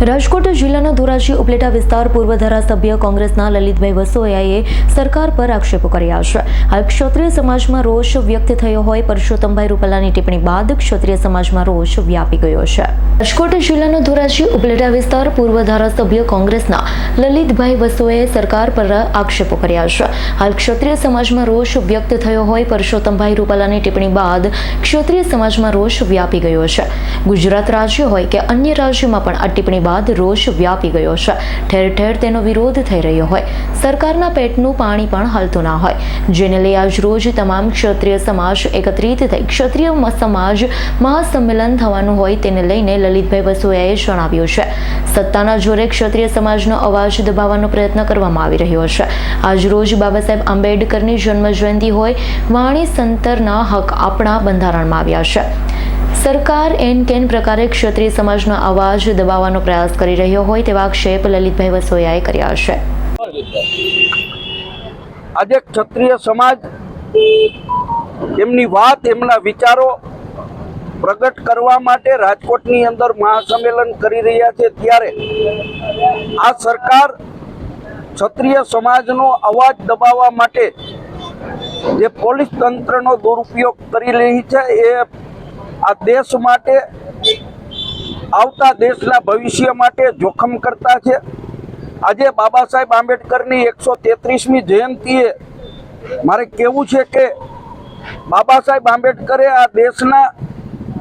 રાજકોટ જિલ્લાના ધોરાજી ઉપલેટા વિસ્તાર પૂર્વ ધારાસભ્ય કોંગ્રેસના લલિતભાઈ વસોયાએ સરકાર પર આક્ષેપો કર્યા છે. હાલ ક્ષત્રિય સમાજમાં રોષ વ્યક્ત થયો હોય પરસોત્તમભાઈ રૂપાલાની ટિપ્પણી બાદ ક્ષત્રિય સમાજમાં રોષ વ્યાપી ગયો છે. રાજકોટ જિલ્લાના ધોરાજી ઉપલેટા વિસ્તાર પૂર્વ ધારાસભ્ય કોંગ્રેસના લલિતભાઈ વસોએ સરકાર પર આક્ષેપો કર્યા છે. હાલ ક્ષત્રિય સમાજમાં રોષ વ્યક્ત થયો હોય પરસોત્તમભાઈ રૂપાલાની ટિપ્પણી બાદ ક્ષત્રિય સમાજમાં રોષ વ્યાપી ગયો છે. ગુજરાત રાજ્ય હોય કે અન્ય રાજ્યોમાં પણ આ ટિપ્પણી બાદ રોષ વ્યાપી ગયો છે. ઠેર ઠેર તેનો વિરોધ થઈ રહ્યો હોય. સરકારના પેટનું પાણી પણ હાલતું ના હોય. જેને લઈ આજ રોજ તમામ ક્ષત્રિય સમાજ એકત્રિત થઈ ક્ષત્રિય સમાજ મહાસંમેલન થવાનું હોય તેને લઈને લલિતભાઈ વસોયાએ જણાવ્યું છે. સત્તાના જોરે ક્ષત્રિય સમાજનો અવાજ દબાવવાનો પ્રયત્ન કરવામાં આવી રહ્યો છે. આજ રોજ બાબા સાહેબ આંબેડકરની જન્મ જયંતિ હોય. વાણી સંતરના હક આપણા બંધારણમાં આવ્યા છે. સરકાર એન કેન પ્રકારે ક્ષત્રિય સમાજનો અવાજ દબાવવાનો પ્રયાસ કરી રહ્યો હોય તેવા આક્ષેપ લલિતભાઈ વસોયાએ કર્યા છે. આજે ક્ષત્રિય સમાજ એમની વાત, એમના વિચારો પ્રગટ કરવા માટે રાજકોટની અંદર મહાસંમેલન કરી રહ્યા છે. ત્યારે આ સરકાર ક્ષત્રિય સમાજનો અવાજ દબાવવા માટે જે પોલીસ તંત્રનો દુરુપયોગ કરી રહી છે, એ આ દેશ માટે, આવતા દેશના ભવિષ્ય માટે જોખમ કરતા છે. આજે બાબા સાહેબ આંબેડકરની એકસો તેત્રીસમી જયંતિએ મારે કહેવું છે કે બાબા સાહેબ આંબેડકરે આ દેશના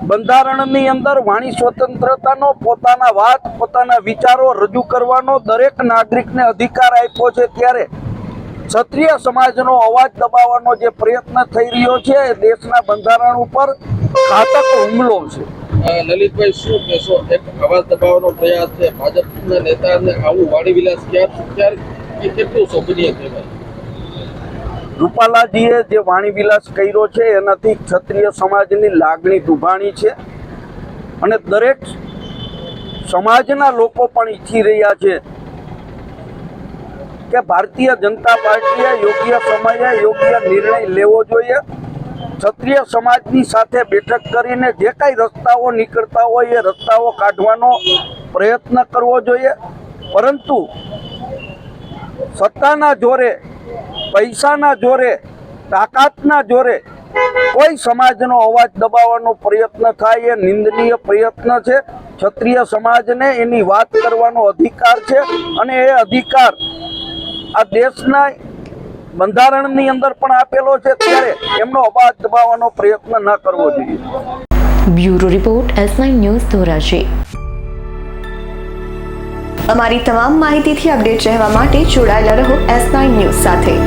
બંધારણની અંદર વાણી સ્વતંત્રતાનો પોતાના વાત, પોતાના વિચારો રજૂ કરવાનો દરેક નાગરિકને અધિકાર આપ્યો છે ત્યારે ક્ષત્રિય સમાજનો અવાજ દબાવવાનો જે પ્રયત્ન થઈ રહ્યો છે દેશના બંધારણ ઉપર ઘાતક હુમલો છે. લલિતભાઈ શું કહેશો? એક અવાજ દબાવવાનો પ્રયાસ છે. ભાજપના નેતાને આવું વાણી વિલાસ ક્યાં ક્યાં કેટલું શોભનીય કહેવાય? રૂપાલાજીએ જે વાણી વિલાસ કર્યો છે એનાથી ક્ષત્રિય સમાજની લાગણી દુભાણી છે. અને દરેક સમાજના લોકો પણ ઈચ્છી રહ્યા છે કે ભારતીય જનતા પાર્ટીએ યોગ્ય સમયે યોગ્ય નિર્ણય લેવો જોઈએ. ક્ષત્રિય સમાજની સાથે બેઠક કરીને જે કાંઈ રસ્તાઓ નીકળતા હોય એ રસ્તાઓ કાઢવાનો પ્રયત્ન કરવો જોઈએ. પરંતુ સત્તાના જોરે, પૈસાના જોરે, તાકાતના જોરે કોઈ સમાજનો અવાજ દબાવવાનો પ્રયત્ન થાય એ નિંદનીય પ્રયત્ન છે. ક્ષત્રિય સમાજને એની વાત કરવાનો અધિકાર છે અને એ અધિકાર આ દેશના બંધારણની અંદર પણ આપેલો છે ત્યારે એમનો અવાજ દબાવવાનો પ્રયત્ન ન કરવો જોઈએ. Bureau report S news Dhoraji. અમારી તમામ માહિતીથી અપડેટ રહેવા માટે જોડાયેલા રહો એસ ન્યૂઝ સાથે.